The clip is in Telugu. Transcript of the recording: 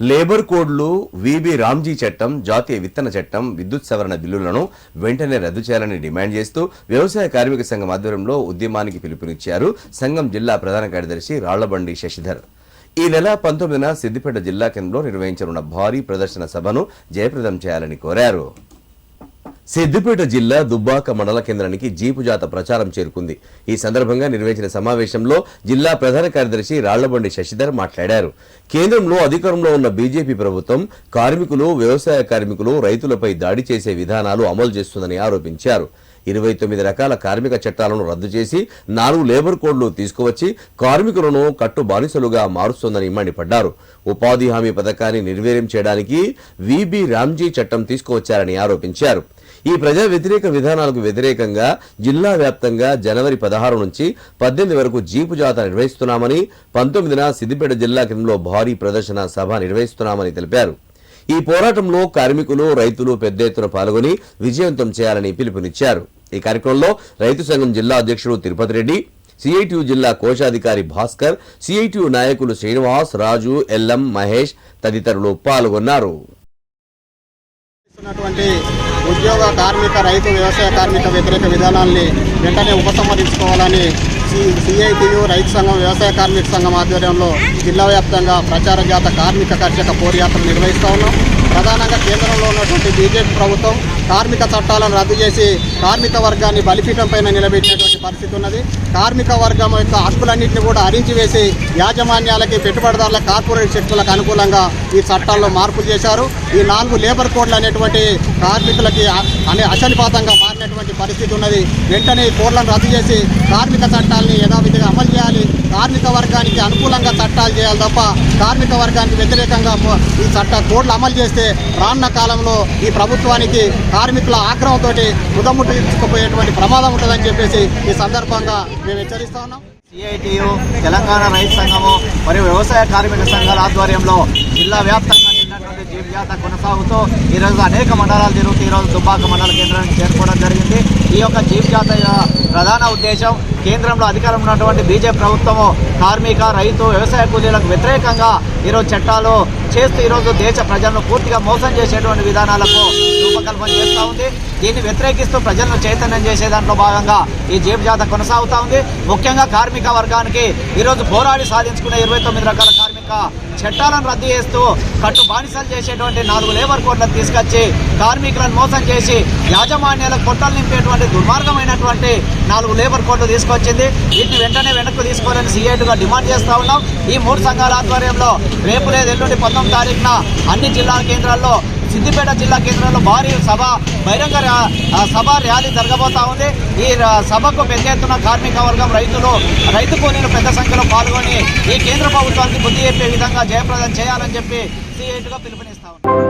లేబర్ కోడ్లు విబి రామ్జీ చట్టం జాతీయ విత్తన చట్టం విద్యుత్ సవరణ బిల్లులను వెంటనే రద్దు చేయాలని డిమాండ్ చేస్తూ వ్యవసాయ కార్మిక సంఘం ఆధ్వర్యంలో ఉద్యమానికి పిలుపునిచ్చారు సంఘం జిల్లా ప్రధాన కార్యదర్శి రాళ్ళబండి శశిధర్. ఈ నెల పంతొమ్మిదిన సిద్దిపేట జిల్లా కేంద్రంలో నిర్వహించనున్న భారీ ప్రదర్శన సభను జయప్రదం చేయాలని కోరారు. సిద్దిపేట జిల్లా దుబ్బాక మండల కేంద్రానికి జీపు జాత ప్రచారం చేరుకుంది. ఈ సందర్భంగా నిర్వహించిన సమావేశంలో జిల్లా ప్రధాన కార్యదర్శి రాళ్ళబండి శశిధర్ మాట్లాడారు. కేంద్రంలో అధికారంలో ఉన్న బీజేపీ ప్రభుత్వం కార్మికులు వ్యవసాయ కార్మికులు రైతులపై దాడి చేసే విధానాలు అమలు చేస్తుందని ఆరోపించారు. ఇరవై తొమ్మిది రకాల కార్మిక చట్టాలను రద్దు చేసి నాలుగు లేబర్ కోడ్లు తీసుకువచ్చి కార్మికులను కట్టు బానిసలుగా మారుస్తోందని మండిపడ్డారు. ఉపాధి హామీ పథకాన్ని నిర్వీర్యం చేయడానికి విబి రామ్జీ చట్టం తీసుకువచ్చారని ఆరోపించారు. ఈ ప్రజా వ్యతిరేక విధానాలకు వ్యతిరేకంగా జిల్లా వ్యాప్తంగా జనవరి పదహారు నుంచి పద్దెనిమిది వరకు జీపు జాత నిర్వహిస్తున్నామని పంతొమ్మిదిన సిద్దిపేట జిల్లా కేంద్రంలో భారీ ప్రదర్శన సభ నిర్వహిస్తున్నామని తెలిపారు. ఈ పోరాటంలో కార్మికులు రైతులు పెద్ద ఎత్తున పాల్గొని విజయవంతం చేయాలని పిలుపునిచ్చారు. ఈ కార్యక్రమంలో రైతు సంఘం జిల్లా అధ్యక్షుడు తిరుపతి రెడ్డి సిఐటియు జిల్లా కోశాధికారి భాస్కర్ సిఐటియు నాయకులు శ్రీనివాస్ రాజు ఎల్ఎం మహేష్ తదితరులు పాల్గొన్నారు. ఉద్యోగ కార్మిక రైతు వ్యవసాయ కార్మిక వ్యతిరేక విధానాల్ని వెంటనే ఉపసంహరించుకోవాలని సిఐటియు రైతు సంఘం వ్యవసాయ కార్మిక సంఘం ఆధ్వర్యంలో జిల్లా వ్యాప్తంగా ప్రచార జాత కార్మిక కర్షక పోరుయాత్రలు నిర్వహిస్తూ ఉన్నాం. ప్రధానంగా కేంద్రంలో ఉన్నటువంటి బీజేపీ ప్రభుత్వం కార్మిక చట్టాలను రద్దు చేసి కార్మిక వర్గాన్ని బలిపీఠం పైన నిలబెట్టినటువంటి పరిస్థితి ఉన్నది. కార్మిక వర్గం యొక్క హక్కులన్నింటినీ కూడా అరించి వేసి యాజమాన్యాలకి పెట్టుబడిదారుల కార్పొరేట్ శక్తులకు అనుకూలంగా ఈ చట్టాల్లో మార్పులు చేశారు. ఈ నాలుగు లేబర్ కోడ్లు అనేటువంటి కార్మికులకి అనే అశనిపాతంగా మారినటువంటి పరిస్థితి ఉన్నది. వెంటనే ఈ కోడ్లను రద్దు చేసి కార్మిక చట్టాలని యథావిధిగా అమలు చేయాలి. కార్మిక వర్గానికి అనుకూలంగా చట్టాలు చేయాలి తప్ప కార్మిక వర్గానికి వ్యతిరేకంగా ఈ చట్ట కోడ్లు అమలు చేస్తే రానున్న కాలంలో ఈ ప్రభుత్వానికి కార్మికుల ఆగ్రహంతో ముదముట్టుకుపోయేటువంటి ప్రమాదం ఉంటుందని చెప్పేసి ఈ సందర్భంగా మేము హెచ్చరిస్తా ఉన్నాం. సిఐటియు తెలంగాణ రైతు సంఘము మరియు వ్యవసాయ కార్మిక సంఘాల ఆధ్వర్యంలో జిల్లా వ్యాప్తంగా నిన్నటువంటి జీప్ కొనసాగుతూ ఈరోజు అనేక మండలాలు తిరుగుతూ ఈరోజు దుబ్బాక మండల కేంద్రానికి చేరుకోవడం జరిగింది. ఈ యొక్క జీప్ జాత ప్రధాన ఉద్దేశం కేంద్రంలో అధికారం ఉన్నటువంటి బీజేపీ ప్రభుత్వము కార్మిక రైతు వ్యవసాయ కూలీలకు వ్యతిరేకంగా ఈరోజు చట్టాలు చేస్తూ ఈరోజు దేశ ప్రజలను పూర్తిగా మోసం చేసేటువంటి విధానాలకు రూపకల్పన చేస్తూ ఉంది. దీన్ని వ్యతిరేకిస్తూ ప్రజలను చైతన్యం చేసే దాంట్లో భాగంగా ఈ జీప్ జాత కొనసాగుతూ ఉంది. ముఖ్యంగా కార్మిక వర్గానికి ఈరోజు పోరాడి సాధించుకునే ఇరవై తొమ్మిది రకాల కార్మిక చట్టాలను రద్దు చేస్తూ కట్టు బానిసలు చేసేటువంటి నాలుగు లేబర్ కోడ్లను తీసుకొచ్చి కార్మికులను మోసం చేసి యాజమాన్యాలకు పొట్టలు నింపేటువంటి దుర్మార్గమైనటువంటి నాలుగు లేబర్ కోడ్లు తీసుకొచ్చింది. వీటిని వెంటనే వెనక్కు తీసుకోవాలని సీఐటుగా డిమాండ్ చేస్తూ ఉన్నాం. ఈ మూడు సంఘాల ఆధ్వర్యంలో రేపు లేదు ఎల్లుండి పంతొమ్మిది తారీఖున అన్ని జిల్లా కేంద్రాల్లో సిద్దిపేట జిల్లా కేంద్రంలో భారీ సభ బహిరంగ సభ ర్యాలీ జరగబోతా ఉంది. ఈ సభకు పెద్ద ఎత్తున కార్మిక వర్గం రైతులు రైతు కూలీలు పెద్ద సంఖ్యలో పాల్గొని ఈ కేంద్ర ప్రభుత్వానికి బుద్ధి చెప్పే విధంగా జయప్రదం చేయాలని చెప్పి సీఐటుగా పిలుపునిస్తా ఉన్నారు